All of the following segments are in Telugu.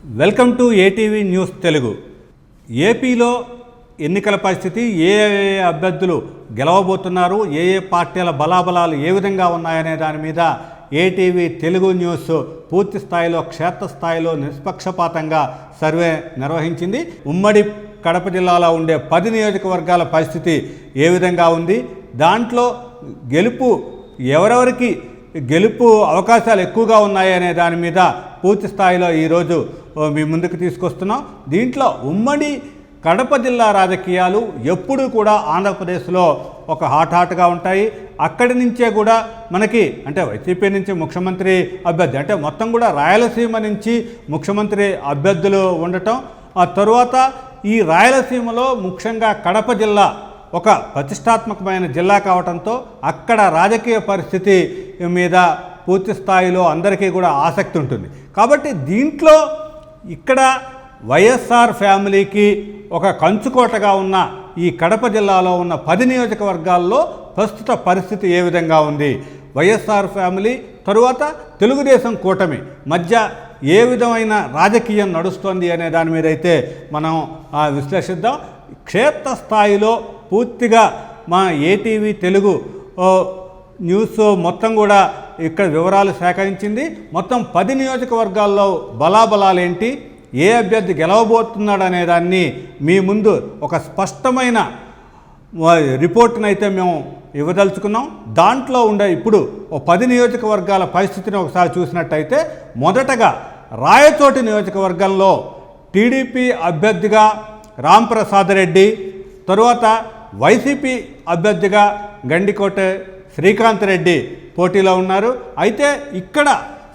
Welcome to ATV news Telugu. ఏపీలో ఎన్నికల పరిస్థితి ఏ ఏ అభ్యర్థులు గెలవబోతున్నారు ఏ ఏ పార్టీల బలాబలాలు ఏ విధంగా ఉన్నాయనే దాని మీద ఏటీవీ తెలుగు న్యూస్ పూర్తి స్థాయిలో క్షేత్రస్థాయిలో నిష్పక్షపాతంగా సర్వే నిర్వహించింది. ఉమ్మడి కడప జిల్లాలో ఉండే పది నియోజకవర్గాల పరిస్థితి ఏ విధంగా ఉంది? దాంట్లో గెలుపు ఎవరెవరికి గెలుపు అవకాశాలు ఎక్కువగా ఉన్నాయి అనే దాని మీద పూర్తి స్థాయిలో ఈరోజు మీ ముందుకు తీసుకొస్తున్నాం. దీంట్లో ఉమ్మడి కడప జిల్లా రాజకీయాలు ఎప్పుడూ కూడా ఆంధ్రప్రదేశ్లో ఒక హాట్ హాట్గా ఉంటాయి. అక్కడి నుంచే కూడా మనకి అంటే వైసీపీ నుంచి ముఖ్యమంత్రి అభ్యర్థి అంటే మొత్తం కూడా రాయలసీమ నుంచి ముఖ్యమంత్రి అభ్యర్థులు ఉండటం. ఆ తరువాత ఈ రాయలసీమలో ముఖ్యంగా కడప జిల్లా ఒక ప్రతిష్టాత్మకమైన జిల్లా కావడంతో అక్కడ రాజకీయ పరిస్థితి మీద పూర్తి స్థాయిలో అందరికీ కూడా ఆసక్తి ఉంటుంది. కాబట్టి దీంట్లో ఇక్కడ వైఎస్ఆర్ ఫ్యామిలీకి ఒక కంచుకోటగా ఉన్న ఈ కడప జిల్లాలో ఉన్న పది నియోజకవర్గాల్లో ప్రస్తుత పరిస్థితి ఏ విధంగా ఉంది? వైఎస్ఆర్ ఫ్యామిలీ తరువాత తెలుగుదేశం కూటమి మధ్య ఏ విధమైన రాజకీయం నడుస్తోంది అనే దాని మీద అయితే మనం ఆ, విశ్లేషిద్దాం. క్షేత్రస్థాయిలో పూర్తిగా మా ఏటీవీ తెలుగు న్యూస్ మొత్తం కూడా ఇక్కడ వివరాలు సేకరించింది. మొత్తం పది నియోజకవర్గాల్లో బలాబలాలు ఏంటి ఏ అభ్యర్థి గెలవబోతున్నాడు అనే దాన్ని మీ ముందు ఒక స్పష్టమైన రిపోర్ట్ని అయితే మేము ఇవ్వదలుచుకున్నాం. దాంట్లో ఉండే ఇప్పుడు ఓ పది నియోజకవర్గాల పరిస్థితిని ఒకసారి చూసినట్టయితే మొదటగా రాయచోటి నియోజకవర్గంలో టీడీపీ అభ్యర్థిగా రాంప్రసాద్ రెడ్డి తరువాత వైసీపీ అభ్యర్థిగా గండికోట శ్రీకాంత్ రెడ్డి పోటీలో ఉన్నారు. అయితే ఇక్కడ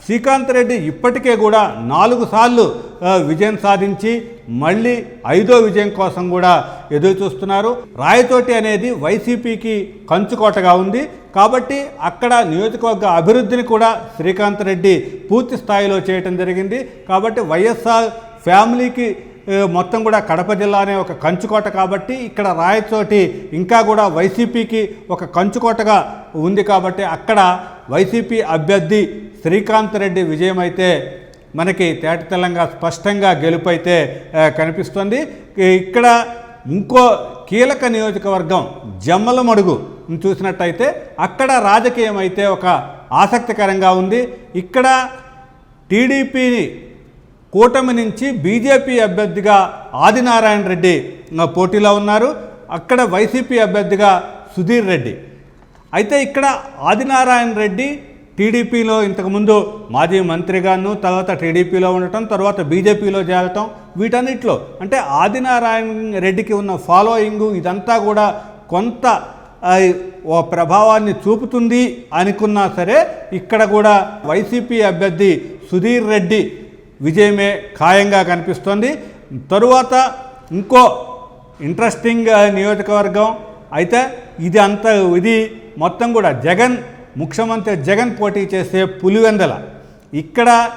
శ్రీకాంత్ రెడ్డి ఇప్పటికే కూడా నాలుగు సార్లు విజయం సాధించి మళ్ళీ ఐదో విజయం కోసం కూడా ఎదురు చూస్తున్నారు. రాయచోటి అనేది వైసీపీకి కంచుకోటగా ఉంది. కాబట్టి అక్కడ నియోజకవర్గ అభివృద్ధిని కూడా శ్రీకాంత్ రెడ్డి పూర్తి స్థాయిలో చేయటం జరిగింది. కాబట్టి వైఎస్ఆర్ ఫ్యామిలీకి మొత్తం కూడా కడప జిల్లా అనే ఒక కంచుకోట కాబట్టి ఇక్కడ రాయచోటి ఇంకా కూడా వైసీపీకి ఒక కంచుకోటగా ఉంది కాబట్టి అక్కడ వైసీపీ అభ్యర్థి శ్రీకాంత్ రెడ్డి విజయం అయితే మనకి తేటతెల్లంగా స్పష్టంగా గెలుపైతే కనిపిస్తుంది. ఇక్కడ ఇంకో కీలక నియోజకవర్గం జమ్మలమడుగు చూసినట్టయితే అక్కడ రాజకీయం అయితే ఒక ఆసక్తికరంగా ఉంది. ఇక్కడ టీడీపీని కూటమి నుంచి బీజేపీ అభ్యర్థిగా ఆదినారాయణ రెడ్డి పోటీలో ఉన్నారు. అక్కడ వైసీపీ అభ్యర్థిగా సుధీర్ రెడ్డి. అయితే ఇక్కడ ఆదినారాయణ రెడ్డి టీడీపీలో ఇంతకుముందు మాజీ మంత్రిగాను తర్వాత టీడీపీలో ఉండటం తర్వాత బీజేపీలో చేరటం వీటన్నిటిలో అంటే ఆదినారాయణ రెడ్డికి ఉన్న ఫాలోయింగ్ ఇదంతా కూడా కొంత ఓ ప్రభావాన్ని చూపుతుంది అనుకున్నా సరే ఇక్కడ కూడా వైసీపీ అభ్యర్థి సుధీర్ రెడ్డి విజయమే ఖాయంగా కనిపిస్తోంది. తరువాత ఇంకో ఇంట్రెస్టింగ్ నియోజకవర్గం అయితే ఇది అంత ఇది మొత్తం కూడా జగన్ ముఖ్యమంత్రి జగన్ పోటీ చేసే పులివెందల. ఇక్కడ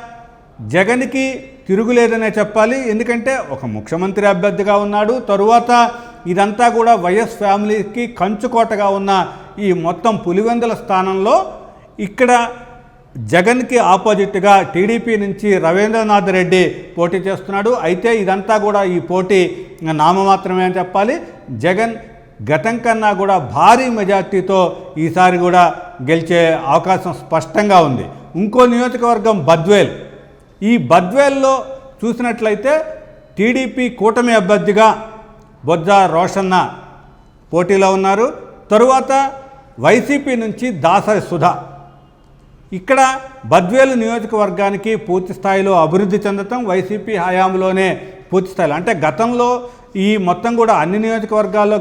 జగన్కి తిరుగులేదనే చెప్పాలి. ఎందుకంటే ఒక ముఖ్యమంత్రి అభ్యర్థిగా ఉన్నాడు. తరువాత ఇదంతా కూడా వైఎస్ ఫ్యామిలీకి కంచుకోటగా ఉన్న ఈ మొత్తం పులివెందుల స్థానంలో ఇక్కడ జగన్కి ఆపోజిట్గా టీడీపీ నుంచి రవీంద్రనాథ్ రెడ్డి పోటీ చేస్తున్నాడు. అయితే ఇదంతా కూడా ఈ పోటీ నామమాత్రమే అని చెప్పాలి. జగన్ గతం కన్నా కూడా భారీ మెజార్టీతో ఈసారి కూడా గెలిచే అవకాశం స్పష్టంగా ఉంది. ఇంకో నియోజకవర్గం బద్వేల్. ఈ బద్వేల్లో చూసినట్లయితే టీడీపీ కూటమి అభ్యర్థిగా బొజ్జ రోషన్న పోటీలో ఉన్నారు. తరువాత వైసీపీ నుంచి దాసరి సుధా. ఇక్కడ బద్వేలు నియోజకవర్గానికి పూర్తి స్థాయిలో అభివృద్ధి చెందటం వైసీపీ హయాంలోనే పూర్తి స్థాయిలో. అంటే గతంలో ఈ మొత్తం కూడా అన్ని నియోజకవర్గాల్లో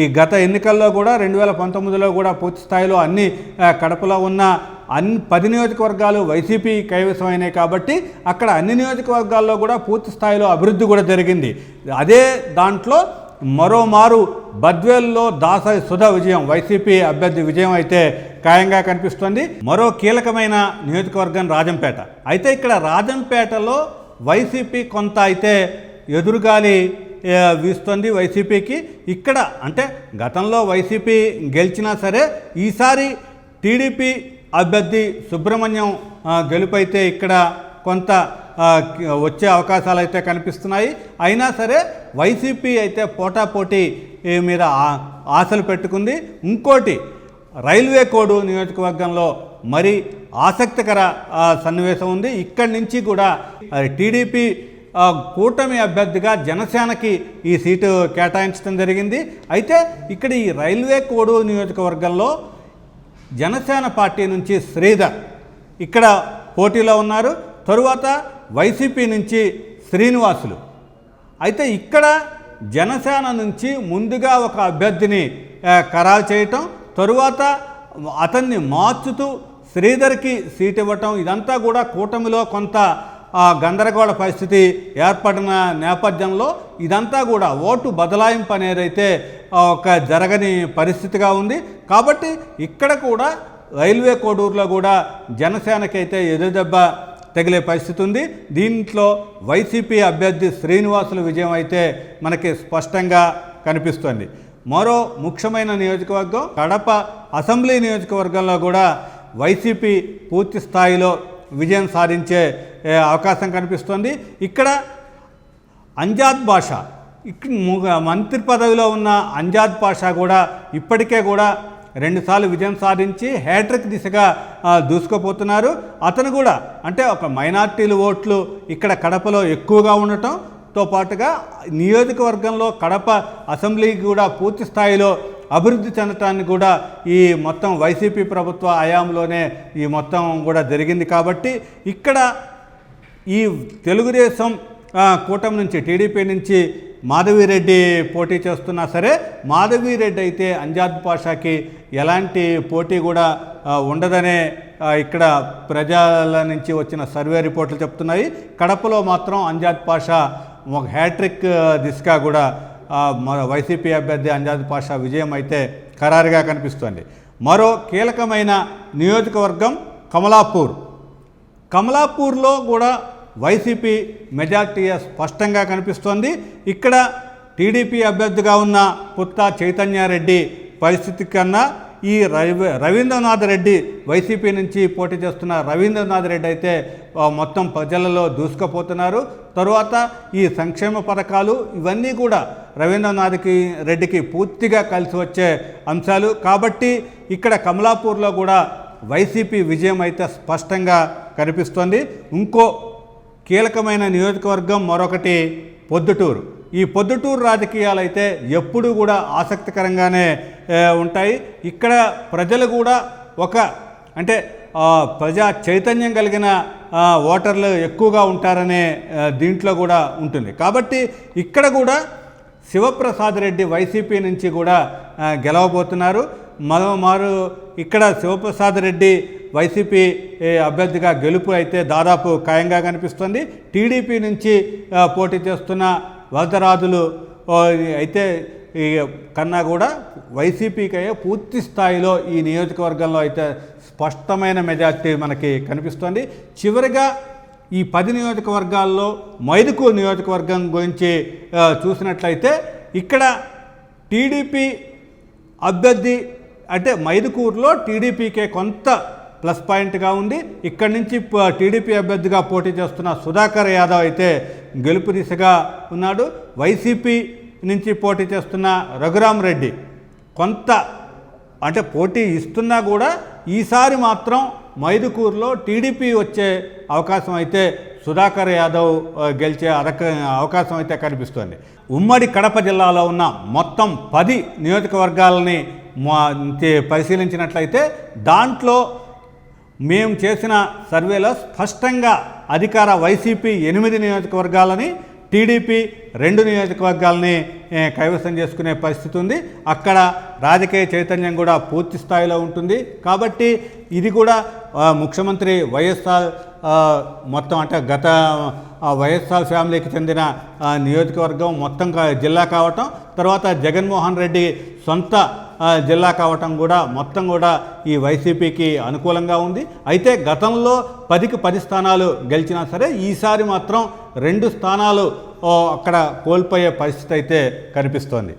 ఈ గత ఎన్నికల్లో కూడా రెండు వేల పంతొమ్మిదిలో కూడా పూర్తి స్థాయిలో అన్ని కడపలో ఉన్న అన్ని పది నియోజకవర్గాలు వైసీపీ కైవసమైనాయి కాబట్టి అక్కడ అన్ని నియోజకవర్గాల్లో కూడా పూర్తి స్థాయిలో అభివృద్ధి కూడా జరిగింది. అదే దాంట్లో మరోమారు బద్వేల్లో దాసరి సుధా విజయం వైసీపీ అభ్యర్థి విజయం అయితే ఖాయంగా కనిపిస్తోంది. మరో కీలకమైన నియోజకవర్గం రాజంపేట. అయితే ఇక్కడ రాజంపేటలో వైసీపీ కొంత అయితే ఎదురుగాలి వీస్తుంది వీస్తోంది వైసీపీకి. ఇక్కడ అంటే గతంలో వైసీపీ గెలిచినా సరే ఈసారి టీడీపీ అభ్యర్థి సుబ్రహ్మణ్యం గెలుపైతే ఇక్కడ కొంత వచ్చే అవకాశాలు అయితే కనిపిస్తున్నాయి. అయినా సరే వైసీపీ అయితే పోటాపోటీ మీద ఆశలు పెట్టుకుంది. ఇంకోటి రైల్వే కోడు నియోజకవర్గంలో మరి ఆసక్తికర సన్నివేశం ఉంది. ఇక్కడి నుంచి కూడా టీడీపీ కూటమి అభ్యర్థిగా జనసేనకి ఈ సీటు కేటాయించడం జరిగింది. అయితే ఇక్కడ ఈ రైల్వే కోడు నియోజకవర్గంలో జనసేన పార్టీ నుంచి శ్రీధర్ ఇక్కడ పోటీలో ఉన్నారు. తరువాత వైసీపీ నుంచి శ్రీనివాసులు. అయితే ఇక్కడ జనసేన నుంచి ముందుగా ఒక అభ్యర్థిని ఖరారు చేయటం తరువాత అతన్ని మార్చుతూ శ్రీధర్కి సీట్ ఇవ్వటం ఇదంతా కూడా కూటమిలో కొంత గందరగోళ పరిస్థితి ఏర్పడిన నేపథ్యంలో ఇదంతా కూడా ఓటు బదలాయింపు అనేది అయితే ఒక జరగని పరిస్థితిగా ఉంది. కాబట్టి ఇక్కడ కూడా రైల్వే కోడూరులో కూడా జనసేనకైతే ఎదురుదెబ్బ తగిలే పరిస్థితి ఉంది. దీంట్లో వైసీపీ అభ్యర్థి శ్రీనివాసుల విజయం అయితే మనకి స్పష్టంగా కనిపిస్తోంది. మరో ముఖ్యమైన నియోజకవర్గం కడప అసెంబ్లీ నియోజకవర్గంలో కూడా వైసీపీ పూర్తి స్థాయిలో విజయం సాధించే అవకాశం కనిపిస్తోంది. ఇక్కడ అంజాద్ భాష మంత్రి పదవిలో ఉన్న అంజాద్ పాషా కూడా ఇప్పటికే కూడా రెండుసార్లు విజయం సాధించి హ్యాట్రిక్ దిశగా దూసుకుపోతున్నారు. అతను కూడా అంటే ఒక మైనార్టీలు ఓట్లు ఇక్కడ కడపలో ఎక్కువగా ఉండటం తో పాటుగా నియోజకవర్గంలో కడప అసెంబ్లీకి కూడా పూర్తి స్థాయిలో అభివృద్ధి చెందటానికి కూడా ఈ మొత్తం వైసీపీ ప్రభుత్వ హయాంలోనే ఈ మొత్తం కూడా జరిగింది కాబట్టి ఇక్కడ ఈ తెలుగుదేశం కూటమి నుంచి టీడీపీ నుంచి మాధవిరెడ్డి పోటీ చేస్తున్నా సరే మాధవిరెడ్డి అయితే అంజాద్ పాషాకి ఎలాంటి పోటీ కూడా ఉండదనే ఇక్కడ ప్రజల నుంచి వచ్చిన సర్వే రిపోర్ట్లు చెప్తున్నాయి. కడపలో మాత్రం అంజాద్ పాషా ఒక హ్యాట్రిక్ దిశగా uh, కూడా వైసీపీ అభ్యర్థి అంజాద్ పాషా విజయం అయితే ఖరారుగా కనిపిస్తోంది. మరో కీలకమైన నియోజకవర్గం కమలాపూర్. కమలాపూర్లో కూడా వైసీపీ మెజార్టీ స్పష్టంగా కనిపిస్తోంది. ఇక్కడ టీడీపీ అభ్యర్థిగా ఉన్న పుత్తా చైతన్యారెడ్డి పరిస్థితి కన్నా ఈ రవి రవీంద్రనాథ్ రెడ్డి వైసీపీ నుంచి పోటీ చేస్తున్న రవీంద్రనాథ్ రెడ్డి అయితే మొత్తం ప్రజలలో దూసుకుపోతున్నారు. తరువాత ఈ సంక్షేమ పథకాలు ఇవన్నీ కూడా రవీంద్రనాథ్కి రెడ్డికి పూర్తిగా కలిసి వచ్చే అంశాలు. కాబట్టి ఇక్కడ కమలాపూర్లో కూడా వైసీపీ విజయం అయితే స్పష్టంగా కనిపిస్తోంది. ఇంకో కీలకమైన నియోజకవర్గం మరొకటి పొద్దుటూరు. ఈ పొద్దుటూరు రాజకీయాలు అయితే ఎప్పుడూ కూడా ఆసక్తికరంగానే ఉంటాయి. ఇక్కడ ప్రజలు కూడా ఒక అంటే ప్రజా చైతన్యం కలిగిన ఓటర్లు ఎక్కువగా ఉంటారనే దీంట్లో కూడా ఉంటుంది. కాబట్టి ఇక్కడ కూడా శివప్రసాద్ రెడ్డి వైసీపీ నుంచి కూడా గెలవబోతున్నారు. మరో మారు ఇక్కడ శివప్రసాద్ రెడ్డి వైసీపీ అభ్యర్థిగా గెలుపు అయితే దాదాపు ఖాయంగా కనిపిస్తుంది. టీడీపీ నుంచి పోటీ చేస్తున్న వరదరాజులు అయితే ఈ కన్నా కూడా వైసీపీకి అయ్యే పూర్తి స్థాయిలో ఈ నియోజకవర్గంలో అయితే స్పష్టమైన మెజార్టీ మనకి కనిపిస్తోంది. చివరిగా ఈ పది నియోజకవర్గాల్లో మైదుకూరు నియోజకవర్గం గురించి చూసినట్లయితే ఇక్కడ టీడీపీ అభ్యర్థి అంటే మైదుకూరులో టీడీపీకే కొంత ప్లస్ పాయింట్గా ఉంది ఇక్కడి నుంచి టీడీపీ అభ్యర్థిగా పోటీ చేస్తున్న సుధాకర్ యాదవ్ అయితే గెలుపు దిశగా ఉన్నాడు. వైసీపీ నుంచి పోటీ చేస్తున్న రఘురామ్ రెడ్డి కొంత అంటే పోటీ ఇస్తున్నా కూడా ఈసారి మాత్రం మైదుకూరులో టీడీపీ వచ్చే అవకాశం అయితే సుధాకర్ యాదవ్ గెలిచే అదక అవకాశం అయితే కనిపిస్తోంది. ఉమ్మడి కడప జిల్లాలో ఉన్న మొత్తం పది నియోజకవర్గాలని మా- పరిశీలించినట్లయితే దాంట్లో మేము చేసిన సర్వేలో స్పష్టంగా అధికార వైసీపీ ఎనిమిది నియోజకవర్గాలని టీడీపీ రెండు నియోజకవర్గాలని కైవసం చేసుకునే పరిస్థితి ఉంది. అక్కడ రాజకీయ చైతన్యం కూడా పూర్తి స్థాయిలో ఉంటుంది. కాబట్టి ఇది కూడా ముఖ్యమంత్రి వైఎస్ఆర్ మొత్తం అంటే గత వైఎస్ఆర్ ఫ్యామిలీకి చెందిన నియోజకవర్గం మొత్తం కా- జిల్లా కావటం తర్వాత జగన్మోహన్ రెడ్డి సొంత జిల్లా కావటం కూడా మొత్తం కూడా ఈ వైసీపీకి అనుకూలంగా ఉంది. అయితే గతంలో పదికి పది స్థానాలు గెలిచినా సరే ఈసారి మాత్రం రెండు స్థానాలు అక్కడ కోల్పోయే పరిస్థితి అయితే కనిపిస్తోంది.